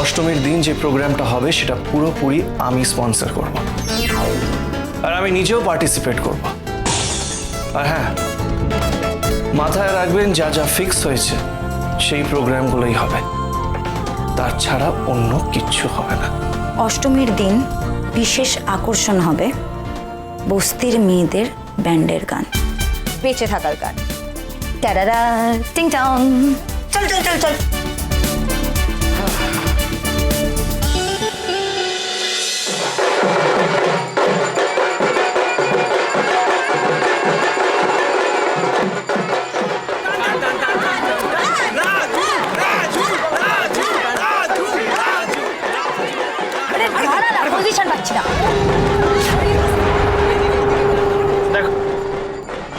অষ্টমীর দিন যে প্রোগ্রামটা হবে, সেটা পুরোপুরি আমি স্পন্সর করব। আর আমি নিজেও পার্টিসিপেট করব। আর হ্যাঁ মাথায় রাখবেন, যা যা ফিক্স হয়েছে, সেই প্রোগ্রামগুলোই হবে। তার ছাড়া অন্য কিচ্ছু হবে না। অষ্টমীর দিন বিশেষ আকর্ষণ হবে বস্তির মেয়েদের ব্যান্ডের গান। বেঁচে থাকার গান। ট্যারারা টিং, চল চল চল চল।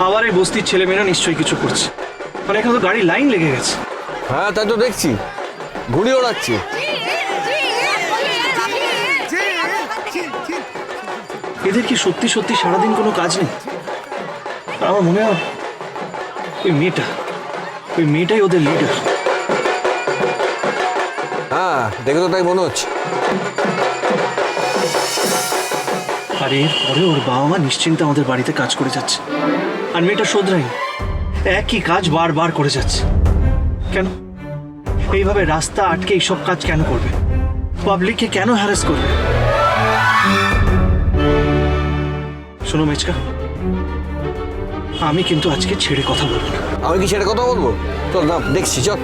আবার এই বস্তির ছেলেমেয়েরা নিশ্চয়ই কিছু করছে। মানে এখানে তো গাড়ি লাইন লেগে গেছে। হ্যাঁ তাই তো দেখছি। ঘুড়ি ওড়াচ্ছি। এদের কি সত্যি সত্যি সারাদিন কোনো কাজ নেই? আমার মনে হয় ওই মেয়েটা ওই মেয়েটাই ওদের লিডার হ্যাঁ দেখে তো তাই মনে হচ্ছে। আর এরপরে ওর বাবা মা নিশ্চিন্তে আমাদের বাড়িতে কাজ করে যাচ্ছে। আর মেয়েটা শোধরাই একই কাজ বারবার করে যাচ্ছে। কেন? এইভাবে রাস্তা আটকে এইসব কাজ কেন করবে? পাবলিককে কেন হ্যারাস করবে? শোনো মেচকা আমি কিন্তু আজকে ছেড়ে কথা বলব না। আমি কি ছেড়ে কথা বলব? চল না দেখছি, চল।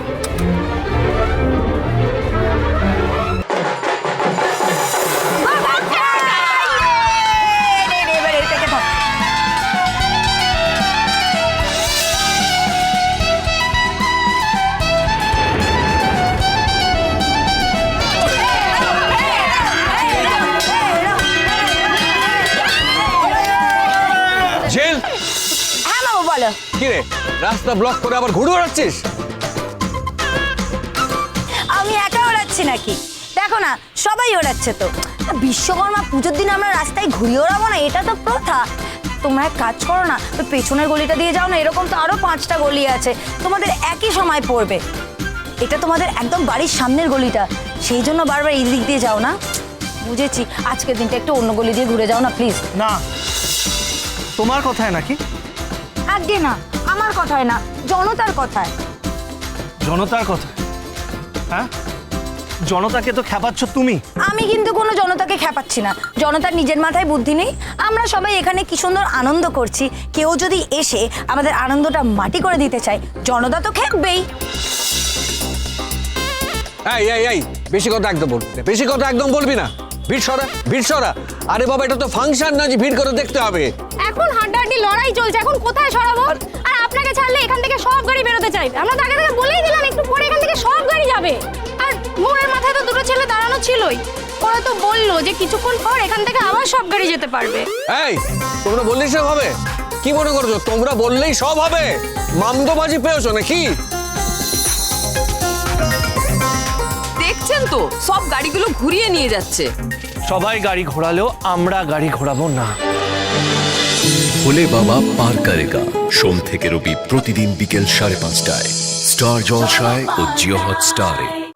হ্যাঁ কি রে রাস্তা ব্লক করে আবার ঘুড়ি ওড়াচ্ছিস? আমি একা ওড়াচ্ছি নাকি? দেখো না সবাই ওড়াচ্ছে তো। বিশ্বকর্মা পুজোর দিন আমরা রাস্তায় ঘুরিয়ে ওড়াবো না এটা তো প্রথা। তোমরা এক কাজ করো না ওই পেছনের গলিটা দিয়ে যাও না এরকম তো আরও পাঁচটা গলি আছে। তোমাদের একই সময় পড়বে। এটা তোমাদের একদম বাড়ির সামনের গলিটা। সেই জন্য বারবার এই দিক দিয়ে যাও না। বুঝেছি আজকের দিনটা একটু অন্য গলি দিয়ে ঘুরে যাও না প্লিজ না। তোমার কথায় নাকি? আগে না আমার কথায় না জনতার কথায়। জনতার কথা হ্যাঁ? জনতাকে তো খেপাচ্ছ তুমি। আমি কিন্তু কোনো জনতাকে খেপাচ্ছি না। জনতার নিজের মাথায় বুদ্ধি নেই। আমরা সবাই এখানে কি সুন্দর আনন্দ করছি। কেউ যদি এসে আমাদের আনন্দটা মাটি করে দিতে চায় জনতা তো খেপবেই এই এই এই বেশি কথা একদম বলবি না। বেশি কথা একদম বলবি না। ভিড় সরা ভিড় সরা। আরে বাবা এটা তো ফাংশন না যে ভিড় করে দেখতে হবে। এখন লড়াই চলছে এখন কোথায় সরাবো? আর আপনাকে ছাড়লে এখান থেকে সব গাড়ি বেরোতে চাইবে আমরা তো আগে থেকে বলেই দিলাম একটু পরে এখান থেকে সব গাড়ি যাবে। আর মোড়ের মাথায় তো দুটো ছেলে দাঁড়ানো ছিলই। ওরা তো বলল যে কিছুক্ষণ পর এখান থেকে আবার সব গাড়ি যেতে পারবে। এই তোমরা বললেই সব হবে। কি মনে করছ? তোমরা বললেই সব হবে? মামদোবাজি পেয়েছ নাকি? দেখছেন তো সব গাড়িগুলো ঘুরিয়ে নিয়ে যাচ্ছে। সবাই গাড়ি ঘোরালেও আমরা গাড়ি ঘোরাবো না। ভোলে বাবা পার কারেগা। সোম থেকে রবি প্রতিদিন বিকেল সাড়ে পাঁচটায়। স্টার জলসায় ও জিও হট স্টারে